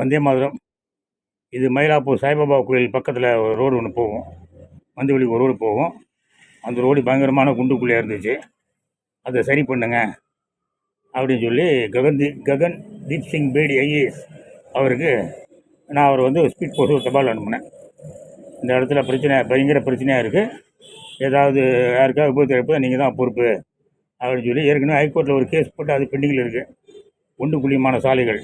வந்தே மாதிரம். இது மயிலாப்பூர் சாய்பாபா கோயில் பக்கத்தில் ஒரு ரோடு ஒன்று போகும். மந்தவெளிக்கு ஒரு ரோடு போகும். அந்த ரோடு பயங்கரமான குண்டுக்குள்ளே இருந்துச்சு. அதை சரி பண்ணுங்க. அப்படின்னு சொல்லி Gagandeep Gagandeep Singh Bedi IAS அவருக்கு நான் அவர் வந்து ஸ்பீட் போஸ்ட் ஒரு தபால் அனுப்புனேன். இந்த இடத்துல பிரச்சனை பயங்கர பிரச்சனையாக இருக்குது ஏதாவது யாருக்காவது விபத்து ஏற்பட்டால் நீங்கள் தான் பொறுப்பு. அப்படின்னு சொல்லி ஏற்கனவே ஹைகோர்ட்டில் ஒரு கேஸ் போட்டு அது பெண்டிங்கில் இருக்குது குண்டு குழியமான சாலைகள்.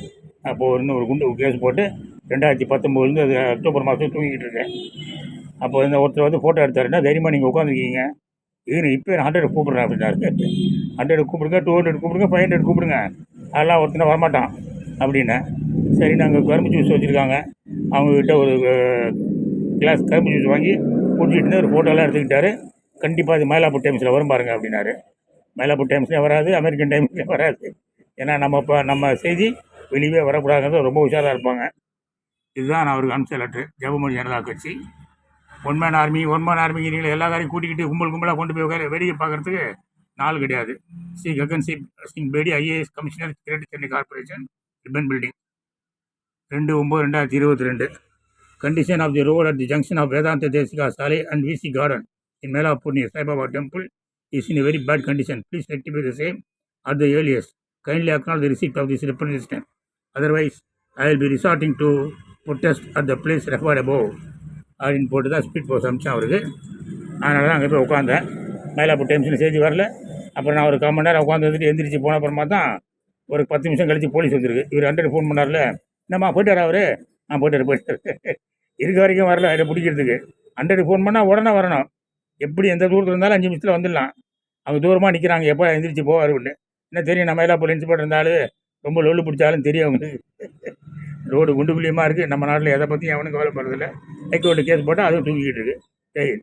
அப்போது இருந்து ஒரு குண்டு கேஸ் போட்டு ரெண்டாயிரத்தி பத்தொம்போதுலேருந்து அது அக்டோபர் மாதம் தூங்கிக்கிட்டு இருக்கேன் அப்போ இந்த ஒருத்தர் வந்து ஃபோட்டோ எடுத்தாருன்னா தைரியமாக நீங்கள் உட்காந்துருக்கீங்க இவரு இப்போ ஹண்ட்ரட் கூப்பிட்றேன் அப்படின்னாரு ஹண்ட்ரட் கூப்பிடுங்க டூ ஹண்ட்ரட் கூப்பிடுங்க ஃபைவ் ஹண்ட்ரட் கூப்பிடுங்க. அதெல்லாம் ஒருத்தனை வரமாட்டான் அப்படின்னு. சரி நாங்கள் கரும்பு ஜூஸ் வச்சுருக்காங்க. அவங்கக்கிட்ட ஒரு கிளாஸ் கரும்பு ஜூஸ் வாங்கி குடிச்சிட்டு ஒரு ஃபோட்டோலாம் எடுத்துக்கிட்டாரு. கண்டிப்பாக அது மயிலாப்பூர் டைம்ஸில் வரும் பாருங்க அப்படின்னாரு. மயிலாப்பூர் டைம்ஸ்லேயும் வராது அமெரிக்கன் டைம்ஸ்லேயும் வராது. ஏன்னா நம்ம இப்போ நம்ம செய்தி வெளியே வரக்கூடாதுங்கிறது ரொம்ப உஷாராக இருப்பாங்க. இதுதான் நான் அவருக்கு அனுப்பிச்ச லெட்ரு ஜெபமொழி ஜனதா கட்சி. One man army one man நீங்கள் எல்லா காரையும் கூட்டிக்கிட்டு கும்பல் கும்பலாக கொண்டு போய் உட்கார வேடிக்கை பார்க்குறதுக்கு நாள் கிடையாது. Shri Gagan Singh Singh Bedi IAS commissioner great Chennai corporation Ripon building. ரெண்டு ஒம்பது ரெண்டாயிரத்தி இருபத்தி ரெண்டு condition of the road at the junction of Vedanta Desika சாலை and V C garden in Mylapore near Saibaba temple is in very bad condition please rectify the same at the earliest kindly acknowledge the the of this this otherwise I will be be to to at the place place referred அப்படின்னு போட்டு தான் speed post அமிச்சேன் அவருக்கு. அதனால தான் அங்கே போய் உட்காந்தேன் மயிலாப்பூர் டைம்ஸ்னு செய்தி வரல. அப்புறம் நான் ஒரு கால் மணி நேரம் உட்காந்து வந்துட்டு எந்திரிச்சு போன அப்புறமா தான் ஒரு பத்து நிமிஷம் கழித்து போலீஸ் வந்துருக்கு. இவர் ஹண்ட்ரட் ஃபோன் பண்ணார்ல. என்னம்மா போயிட்டாரா அவரு? ஆ போயிட்டு போயிட்டாரு. இருக்க வரைக்கும் வரல அதை பிடிக்கிறதுக்கு. ஹண்ட்ரட் ஃபோன் பண்ணால் உடனே வரணும். எப்படி எந்த தூரத்தில் இருந்தாலும் அஞ்சு நிமிஷத்தில் வந்துடலாம். அவங்க தூரமாக நிற்கிறாங்க எப்போ எந்திரிச்சு போவாருன்னு. என்ன தெரியும் நம்ம மயிலாப்பூர் இன்ஸ்பெக்டர் இருந்தாலும் ரொம்ப லொல்லு பிடிச்சாலும் தெரியும் அவங்களுக்கு. ரோடு குண்டு குழியமாக இருக்குது நம்ம நாட்டில் எதை பற்றியும் எவனும் கவலைப்படுறதில்ல. ஹைகோர்ட்டு கேஸ் போட்டால் அதுவும் தூக்கிக்கிட்டு இருக்கு. ஜெயில்